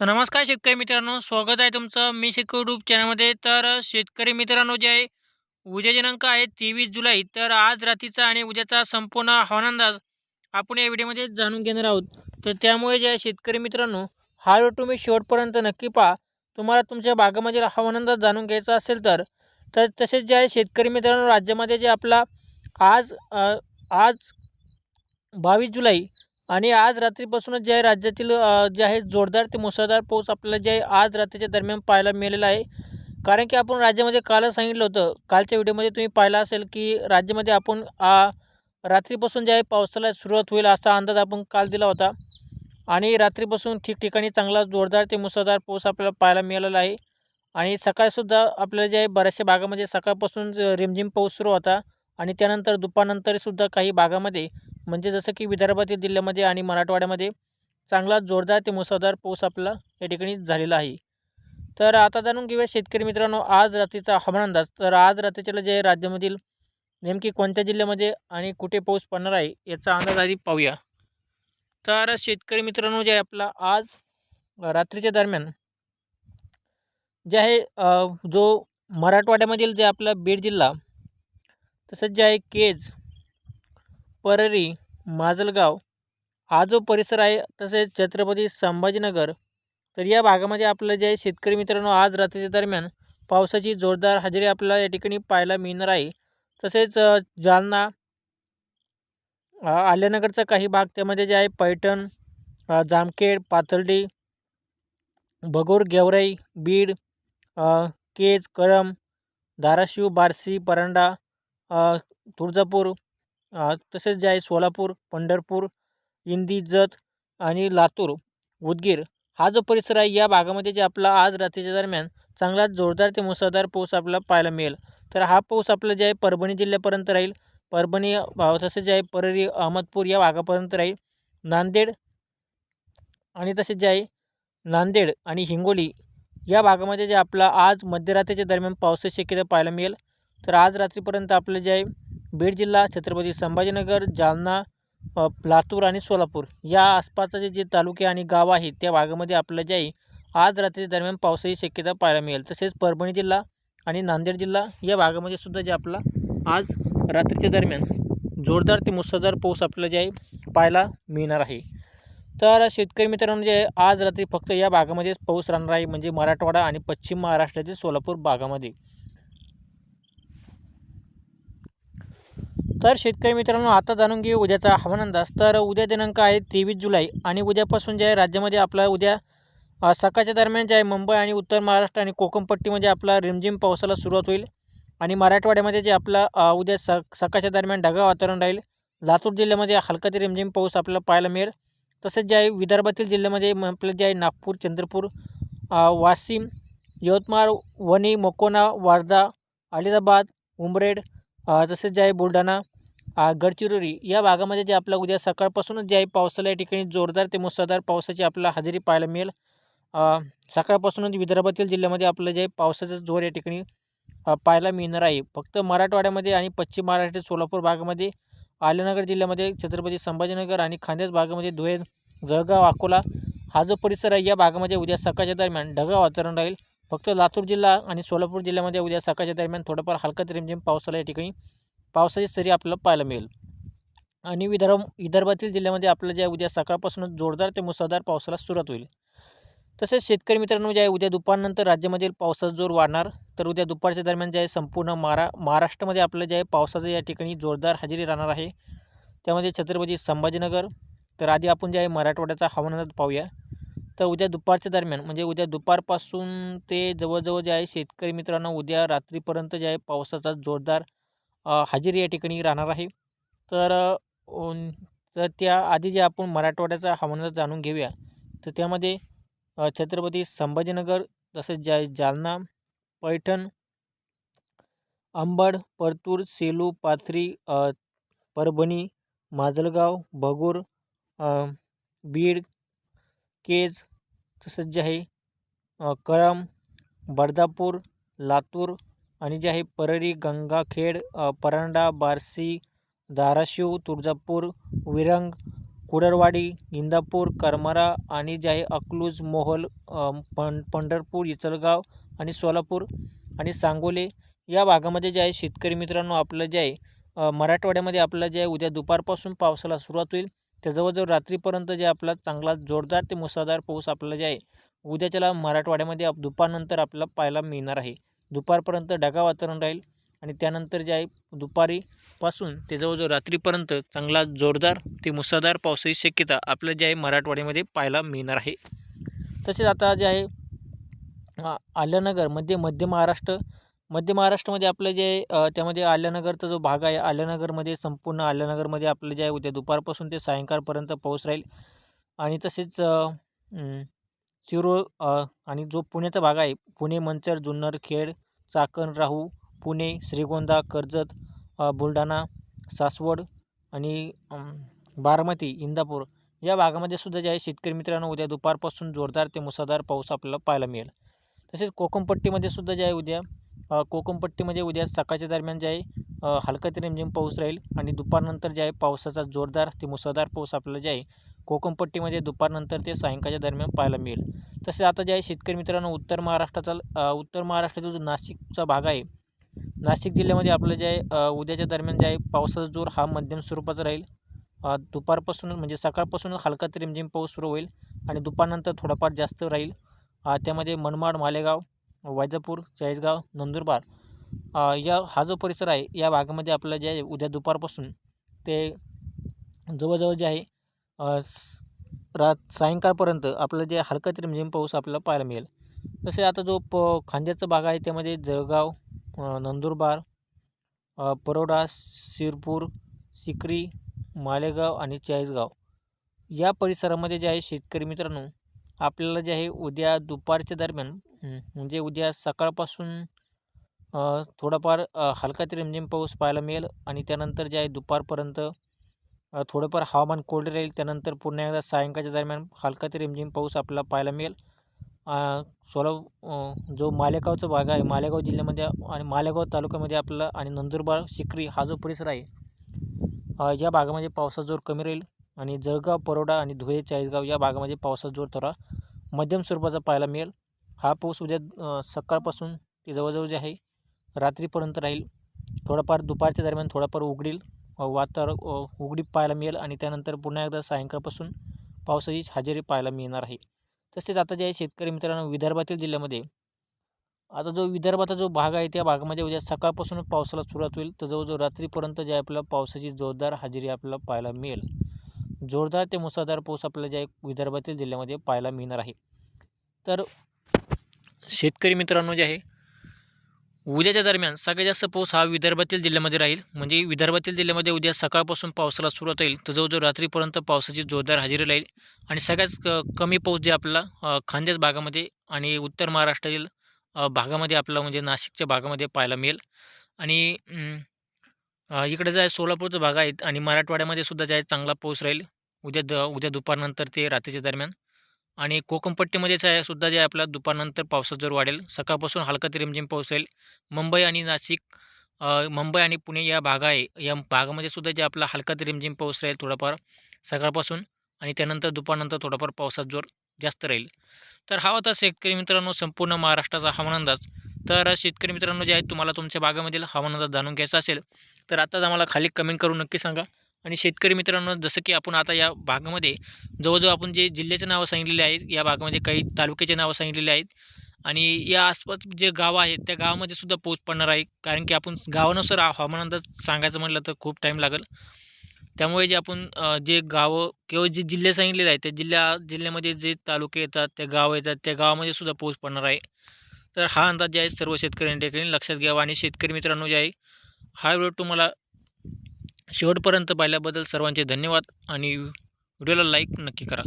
तर नमस्कार शेतकरी मित्रांनो स्वागत आहे तुमचं मी शेतकरी यूट्यूब चॅनलमध्ये तर शेतकरी मित्रांनो जे आहे उद्या दिनांक आहे तेवीस जुलै. तर आज रात्रीचा आणि उद्याचा संपूर्ण हवामान अंदाज आपण या व्हिडिओमध्ये जाणून घेणार आहोत. तर त्यामुळे जे आहे शेतकरी मित्रांनो हा व्हिडिओ तुम्ही शेवटपर्यंत नक्की पहा. तुम्हाला तुमच्या भागामधील हवामान अंदाज जाणून घ्यायचा असेल तर तर तसेच जे आहे शेतकरी मित्रांनो राज्यामध्ये जे आपला आज आज बावीस जुलै आणि आज रात्रीपासूनच जे आहे राज्यातील जे आहे जोरदार ते मुसळधार पाऊस आपल्याला जे आहे आज रात्रीच्या दरम्यान पाहायला मिळालेला आहे. कारण की आपण राज्यामध्ये कालच सांगितलं होतं कालच्या व्हिडिओमध्ये तुम्ही पाहिलं असेल की राज्यामध्ये आपण रात्रीपासून जे आहे पावसाला सुरुवात होईल असा अंदाज आपण काल दिला होता. आणि रात्रीपासून ठिकठिकाणी चांगला जोरदार ते मुसळधार पाऊस आपल्याला पाहायला मिळालेला आहे. आणि सकाळीसुद्धा आपल्याला जे आहे बऱ्याचशा भागामध्ये सकाळपासून रिमझिम पाऊस सुरू होता. आणि त्यानंतर दुपारनंतरसुद्धा काही भागामध्ये म्हणजे जसं की विदर्भातील जिल्ह्यामध्ये आणि मराठवाड्यामध्ये चांगला जोरदार ते मुसळधार पाऊस आपला या ठिकाणी झालेला आहे. तर आता जाणून घेऊया शेतकरी मित्रांनो आज रात्रीचा हवामान अंदाज. तर आज रात्रीच्या जे राज्यामधील नेमकी कोणत्या जिल्ह्यामध्ये आणि कुठे पाऊस पडणार आहे याचा अंदाज आधी पाहूया. तर शेतकरी मित्रांनो जे आहे आपला आज रात्रीच्या दरम्यान जे आहे जो मराठवाड्यामधील जे आपला बीड जिल्हा तसंच जे आहे केज परळी माजलगाव. हा जो परिसर आहे तसेच छत्रपती संभाजीनगर. तर या भागामध्ये आपलं जे शेतकरी मित्रांनो आज रात्रीच्या दरम्यान पावसाची जोरदार हजेरी आपल्याला या ठिकाणी पाहायला मिळणार आहे. तसेच जालना आल्यानगरचा काही भाग त्यामध्ये जे आहे पैठण जामखेड पाथर्डी भगोर गेवराई बीड केज करम धाराशिव बार्शी परांडा तुळजापूर तसेच जे आहे सोलापूर पंढरपूर इंदी जत आणि लातूर उदगीर हा जो परिसर आहे या भागामध्ये जे आपला आज रात्रीच्या दरम्यान चांगला जोरदार ते मुसळधार पाऊस आपल्याला पाहायला मिळेल. तर हा पाऊस आपला जे आहे परभणी जिल्ह्यापर्यंत राहील. परभणी तसेच जे आहे परळी अहमदपूर या भागापर्यंत राहील. नांदेड आणि तसेच जे आहे नांदेड आणि हिंगोली या भागामध्ये जे आपला आज मध्यरात्रीच्या दरम्यान पावसाची शक्यता पाहायला मिळेल. तर आज रात्रीपर्यंत आपलं जे आहे बीड जिल्हा छत्रपती संभाजीनगर जालना लातूर आणि सोलापूर या आसपासचे जे तालुके आणि गाव आहेत त्या भागामध्ये आपलं जे आहे आज रात्री दरम्यान पावसाची शक्यता पाहायला मिळेल. तसेच परभणी जिल्हा आणि नांदेड जिल्हा या भागामध्ये सुद्धा जे आपला आज रात्रीच्या दरम्यान जोरदार ते मुसळधार पाऊस आपल्याला जे आहे पाहायला मिळणार आहे. तर शेतकरी मित्रांनो जे आज रात्री फक्त या भागामध्येच पाऊस राहणार आहे म्हणजे मराठवाडा आणि पश्चिम महाराष्ट्रातील सोलापूर भागामध्ये. तर शेतकरी मित्रांनो आता जाणून घेऊ उद्याचा हवामान अंदाज. तर उद्या दिनांक आहे तेवीस जुलै आणि उद्यापासून जे आहे राज्यामध्ये आपला उद्या सकाळच्या दरम्यान जे आहे मुंबई आणि उत्तर महाराष्ट्र आणि कोकणपट्टीमध्ये आपला रिमझिम पावसाला सुरुवात होईल आणि मराठवाड्यामध्ये जे आपला उद्या स सकाळच्या दरम्यान ढगाळ वातावरण राहील. लातूर जिल्ह्यामध्ये हलका ते रिमझिम पाऊस आपल्याला पाहायला मिळेल. तसेच जे आहे विदर्भातील जिल्ह्यामध्ये आपलं जे आहे नागपूर चंद्रपूर वाशिम यवतमाळ वणी मकोना वार्धा अलिदाबाद उमरेड तसेच जे आहे बुलढाणा गडचिरोली या भागामध्ये जे आपलं उद्या सकाळपासूनच जे आहे पावसाला या ठिकाणी जोरदार ते मुसळधार पावसाची आपल्याला हजेरी पाहायला मिळेल. सकाळपासूनच विदर्भातील जिल्ह्यामध्ये आपलं जे पावसाचा जोर या ठिकाणी पाहायला मिळणार आहे. फक्त मराठवाड्यामध्ये आणि पश्चिम महाराष्ट्र सोलापूर भागामध्ये आल्यानगर जिल्ह्यामध्ये छत्रपती संभाजीनगर आणि खांदेज भागामध्ये धुळे जळगाव अकोला हा जो परिसर आहे या भागामध्ये उद्या सकाळच्या दरम्यान ढगाळ वातावरण राहील. फक्त लातूर जिल्हा आणि सोलापूर जिल्ह्यामध्ये उद्या सकाळच्या दरम्यान थोडंफार हलका रिमझिम पावसाला या ठिकाणी पावसाची सरी आपल्याला पाहायला मिळेल. आणि विदर्भ विदर्भातील जिल्ह्यामध्ये आपलं जे आहे उद्या सकाळपासूनच जोरदार ते मुसळधार पावसाला सुरुवात होईल. तसेच शेतकरी मित्रांनो जे आहे उद्या दुपारनंतर राज्यामधील पावसाचा जोर वाढणार तर उद्या दुपारच्या दरम्यान जे आहे संपूर्ण महारा महाराष्ट्रामध्ये आपलं जे आहे पावसाचं या ठिकाणी जोरदार हजेरी राहणार आहे त्यामध्ये छत्रपती संभाजीनगर तर आधी आपण जे आहे मराठवाड्याचा हवामानात पाहूया. तर उद्या दुपारच्या दरम्यान म्हणजे उद्या दुपारपासून ते जवळजवळ जे आहे शेतकरी मित्रांनो उद्या रात्रीपर्यंत जे आहे पावसाचा जोरदार हजेरी या ठिकाणी राहणार आहे. तर तर त्या आधी जे आपण मराठवाड्याचा हवामान जाणून घेऊया तर त्यामध्ये छत्रपती संभाजीनगर तसेच जा जालना पैठण अंबड परतूर सेलू पाथरी परभणी माजलगाव भगूर बीड केज तसंच जे आहे करम बर्दापूर लातूर आणि जे आहे परळी गंगाखेड परंडा परांडा बार्शी धाराशिव तुळजापूर विरंग कुडरवाडी इंदापूर करमारा आणि जे आहे अकलूज मोहल पं पंढरपूर इचलगाव आणि सोलापूर आणि सांगोले या भागामध्ये जे आहे शेतकरी मित्रांनो आपलं जे आहे मराठवाड्यामध्ये आपलं जे आहे उद्या दुपारपासून पावसाला सुरुवात होईल. तर जवळजवळ रात्रीपर्यंत जे आपला चांगला जोरदार ते मुसळधार पाऊस आपला जे आहे उद्याच्याला मराठवाड्यामध्ये आप दुपारनंतर आपल्याला पाहायला मिळणार आहे. दुपारपर्यंत ढगाळ वातावरण राहील आणि त्यानंतर जे आहे दुपारीपासून ते जवळजवळ रात्रीपर्यंत चांगला जोरदार ते मुसळधार पावसाची शक्यता आपलं जे आहे मराठवाड्यामध्ये पाहायला मिळणार आहे. तसेच आता जे आहे आल्यानगरमध्ये मध्य महाराष्ट्र मध्य महाराष्ट्रामध्ये आपलं जे आहे, त्यामध्ये आल्यानगरचा जो भाग आहे आल्यानगरमध्ये संपूर्ण आल्यानगरमध्ये आपलं जे आहे उद्या दुपारपासून ते सायंकाळपर्यंत पाऊस राहील. आणि तसेच शिरोळ आणि जो पुण्याचा भाग आहे पुणे मंचर जुन्नर खेड चाकण राहू पुणे श्रीगोंदा कर्जत बुलढाणा सासवड आणि बारामती इंदापूर या भागामध्ये सुद्धा जे आहे शेतकरी मित्रांनो उद्या दुपारपासून जोरदार ते मुसळधार पाऊस आपल्याला पाहायला मिळेल. तसेच कोकमपट्टीमध्ये सुद्धा जे आहे उद्या कोकमपट्टीमध्ये उद्या सकाळच्या दरम्यान जे आहे हलका ते रिमझिम पाऊस राहील आणि दुपारनंतर जे आहे पावसाचा जोरदार ते मुसळधार पाऊस आपल्याला जे आहे कोकमपट्टीमध्ये दुपारनंतर ते सायंकाळच्या दरम्यान पाहायला मिळेल. तसेच आता जे आहे शेतकरी मित्रांनो उत्तर महाराष्ट्राचा उत्तर महाराष्ट्राचा जो नाशिकचा भाग आहे नाशिक जिल्ह्यामध्ये आपलं जे आहे उद्याच्या दरम्यान जे आहे पावसाचा जोर हा मध्यम स्वरूपाचा राहील. दुपारपासून म्हणजे सकाळपासून हलका ते रिमझिम पाऊस सुरू होईल आणि दुपारनंतर थोडाफार जास्त राहील. त्यामध्ये मनमाड मालेगाव वैजापूर चाळीसगाव नंदुरबार या हा जो परिसर आहे या भागामध्ये आपलं जे आहे उद्या दुपारपासून ते जवळजवळ जे आहे रात सायंकाळपर्यंत आपलं जे हलका ते रिमझिम पाऊस आपल्याला पाहायला मिळेल. तसे आता जो प खांद्याचा भाग आहे त्यामध्ये जळगाव नंदुरबार परोडा शिरपूर सिकरी मालेगाव आणि चाळीसगाव या परिसरामध्ये जे आहे शेतकरी मित्रांनो आपल्याला जे आहे उद्या दुपारच्या दरम्यान म्हणजे उद्या सकाळपासून थोडाफार हलका ते रिमझिम पाऊस पाहायला मिळेल आणि त्यानंतर जे आहे दुपारपर्यंत थोडंफार हवामान कोरडे राहील त्यानंतर पुन्हा एकदा सायंकाळच्या दरम्यान हलका ते रिमझिम पाऊस आपल्याला पाहायला मिळेल. सोला जो मालेगावचा भाग आहे मालेगाव जिल्ह्यामध्ये आणि मालेगाव तालुक्यामध्ये आपला आणि नंदुरबार शिकरी हा जो परिसर आहे या भागामध्ये पावसाचा जोर कमी राहील आणि जळगाव परोडा आणि धुळे चाळीसगाव या भागामध्ये पावसाचा जोर थोडा मध्यम स्वरूपाचा पाहायला मिळेल. हा पाऊस उद्या सकाळपासून ते जवळजवळ जे आहे रात्रीपर्यंत राहील. थोडाफार दुपारच्या दरम्यान थोडाफार उघडील. वातावरण उघडी पाहायला मिळेल आणि त्यानंतर पुन्हा एकदा सायंकाळपासून पावसाची हजेरी पाहायला मिळणार आहे. तसेच आता जे आहे शेतकरी मित्रांनो विदर्भातील जिल्ह्यामध्ये आता जो विदर्भाचा जो भाग आहे त्या भागामध्ये उद्या सकाळपासून पावसाला सुरुवात होईल. तर जवळजवळ रात्रीपर्यंत जे आपल्याला पावसाची जोरदार हजेरी आपल्याला पाहायला मिळेल. जोरदार ते मुसळधार पाऊस आपल्याला जे आहे विदर्भातील जिल्ह्यामध्ये पाहायला मिळणार आहे. तर शेतकरी मित्रांनो जे आहे उद्याच्या दरम्यान सगळ्यात जास्त पाऊस हा विदर्भातील जिल्ह्यामध्ये राहील. म्हणजे विदर्भातील जिल्ह्यामध्ये उद्या सकाळपासून पावसाला सुरुवात होईल. तर जवळजवळ रात्रीपर्यंत पावसाची जोरदार हजेरी राहील. आणि सगळ्यात क कमी पाऊस जे आपला अ, खानदेश भागामध्ये आणि उत्तर महाराष्ट्रातील भागामध्ये आपला म्हणजे नाशिकच्या भागामध्ये पाहायला मिळेल. आणि इकडे जे आहे सोलापूरचा भाग आहेत आणि मराठवाड्यामध्ये सुद्धा जे आहे चांगला पाऊस राहील. उद्या द उद्या दुपारनंतर ते रात्रीच्या दरम्यान. आणि कोकणपट्टीमध्येच आहे सुद्धा जे आपला दुपारनंतर पावसात जोर वाढेल. सकाळपासून हलका ते रिमझिम पाऊस राहील मुंबई आणि नाशिक मुंबई आणि पुणे या भाग आहे. या भागामध्ये सुद्धा जे आपला हलका ते रिमझिम पाऊस राहील थोडाफार सकाळपासून आणि त्यानंतर दुपारनंतर थोडाफार पावसात जोर जास्त राहील. तर हा होता शेतकरी मित्रांनो संपूर्ण महाराष्ट्राचा हवामान अंदाज. तर शेतकरी मित्रांनो जे आहे तुम्हाला तुमच्या भागामधील हवामान अंदाज जाणून घ्यायचा असेल तर आताच आम्हाला खाली कमेंट करून नक्की सांगा. आणि शेतकरी मित्रांनो जसं की आपण आता या भागामध्ये जवळजवळ आपण जे जिल्ह्याचे नावं सांगितलेले आहेत या भागामध्ये काही तालुक्याचे नावं सांगितलेले आहेत. आणि या आसपास जे गावं आहेत त्या गावामध्ये सुद्धा पाऊस पडणार आहे. कारण की आपण गावानुसार हवामान अंदाज सांगायचं म्हटलं तर खूप टाईम लागेल. त्यामुळे जे आपण जे गावं किंवा जे जिल्हे सांगितलेले आहेत त्या जिल्ह्या जिल्ह्यामध्ये जे तालुके येतात त्या गावं येतात त्या गावामध्ये सुद्धा पाऊस पडणार आहे. तर हा अंदाज जे आहे सर्व शेतकऱ्यांच्या ठिकाणी लक्षात घ्यावा. आणि शेतकरी मित्रांनो जे आहे हा व्हिडिओ तुम्हाला शेवटपर्यंत पाहिल्याबद्दल सर्वांचे धन्यवाद आणि व्हिडिओला लाईक नक्की करा.